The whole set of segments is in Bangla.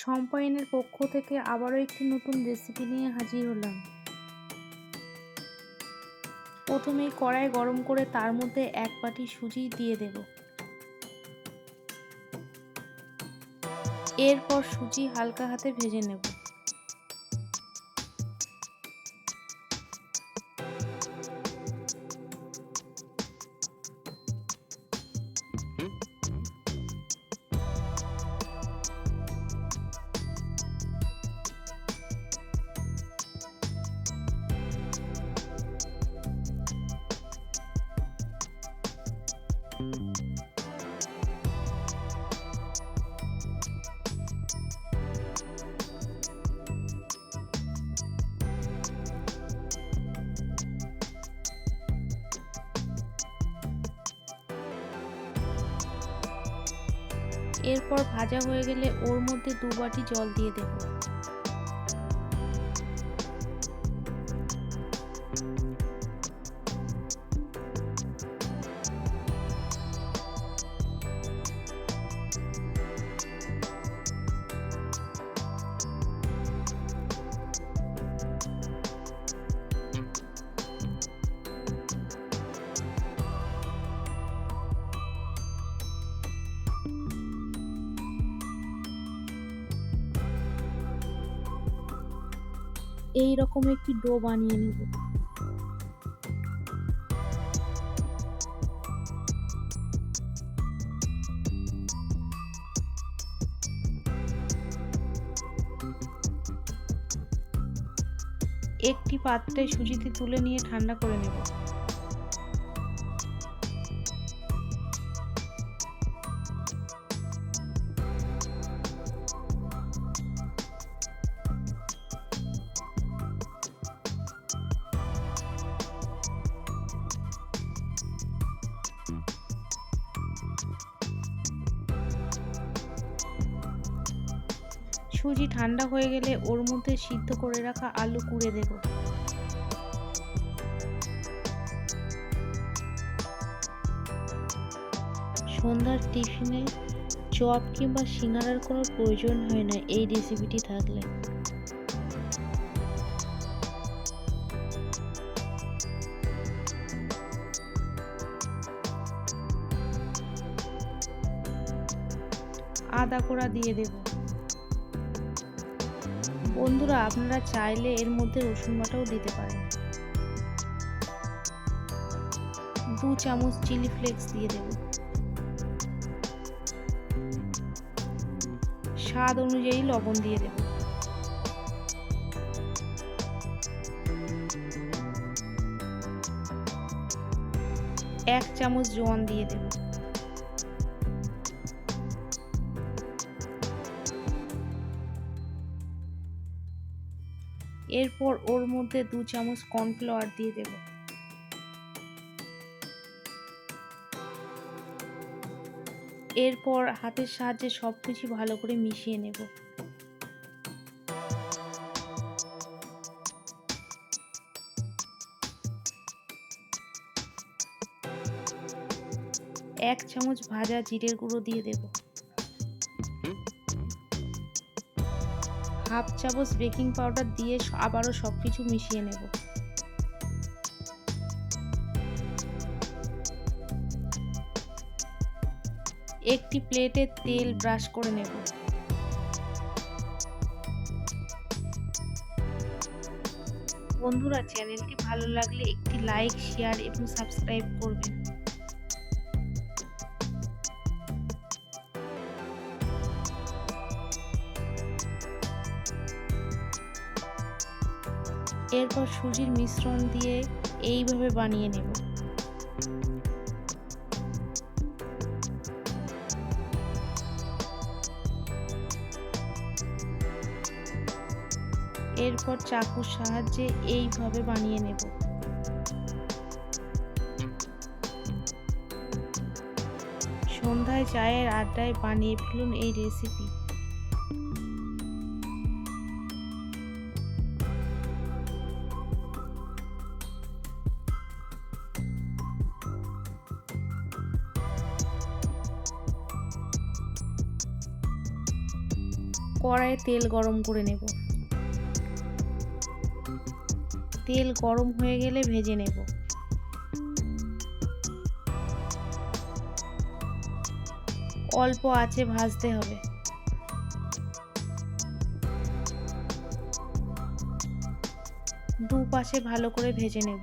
সম্পায়নের পক্ষ থেকে আবারও একটি নতুন রেসিপি নিয়ে হাজির হলাম। প্রথমে কড়াই গরম করে তার মধ্যে এক বাটি সুজি দিয়ে দেব। এরপর সুজি হালকা হাতে ভেজে নেব। এরপর ভাজা হয়ে গেলে ওর মধ্যে দু বাটি জল দিয়ে দেব। এই রকম একটি ডো বানিয়ে নেব। একটি পাত্রে সুজিতে তুলে নিয়ে ঠান্ডা করে নেব। সুজি ঠান্ডা হয়ে গেলে ওর মধ্যে সিদ্ধ করে রাখা আলু কুড়ে দেব। সন্ধ্যার টিফিনে চপ কিংবা সিঙ্গারার কোনো প্রয়োজন হয় না, এই রেসিপিটি থাকলে। আদা কোড়া দিয়ে দেবো। বন্ধুরা, আপনারা চাইলে এর মধ্যে রসুন বাটাও দিতে পারেন। দু চামচ চিলি ফ্লেক্স দিয়ে দেব। স্বাদ অনুযায়ী লবণ দিয়ে দেব। এক চামচ জোয়ান দিয়ে দেবো। এরপর ওর মধ্যে দু চামচ কর্নফ্লাওয়ার দিয়ে দেব। এরপর হাতের সাহায্যে সব কিছু ভালো করে মিশিয়ে নেব। এক চামচ ভাজা জিরের গুঁড়ো দিয়ে দেবো। হাফ চামচ বেকিং পাউডার দিয়ে আবারও সব কিছু মিশিয়ে নেব। একটি প্লেটে তেল ব্রাশ করে নেব। বন্ধুরা, চ্যানেলটি ভালো লাগলে একটি লাইক, শেয়ার এবং সাবস্ক্রাইব করবেন। এরপর সুজির মিশ্রণ দিয়ে এইভাবে বানিয়ে নেব। এরপর চাকুর সাহায্যে এইভাবে বানিয়ে নেব। সন্ধ্যায় চায়ের আড্ডায় বানিয়ে ফেলুন এই রেসিপি কড়াইয়ে তেল গরম করে নেব। তেল গরম হয়ে গেলে ভেজে নেব। অল্প আছে ভাজতে হবে। দু পাশে ভালো করে ভেজে নেব।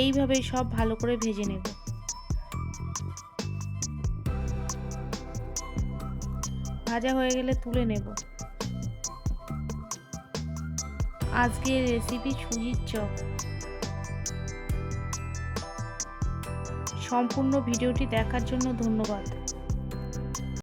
এইভাবেই সব ভালো করে ভেজে নেব। ভাজা হয়ে গেলে তুলে নেব। আজকের রেসিপি সুজির চপ। সম্পূর্ণ ভিডিওটি দেখার জন্য ধন্যবাদ।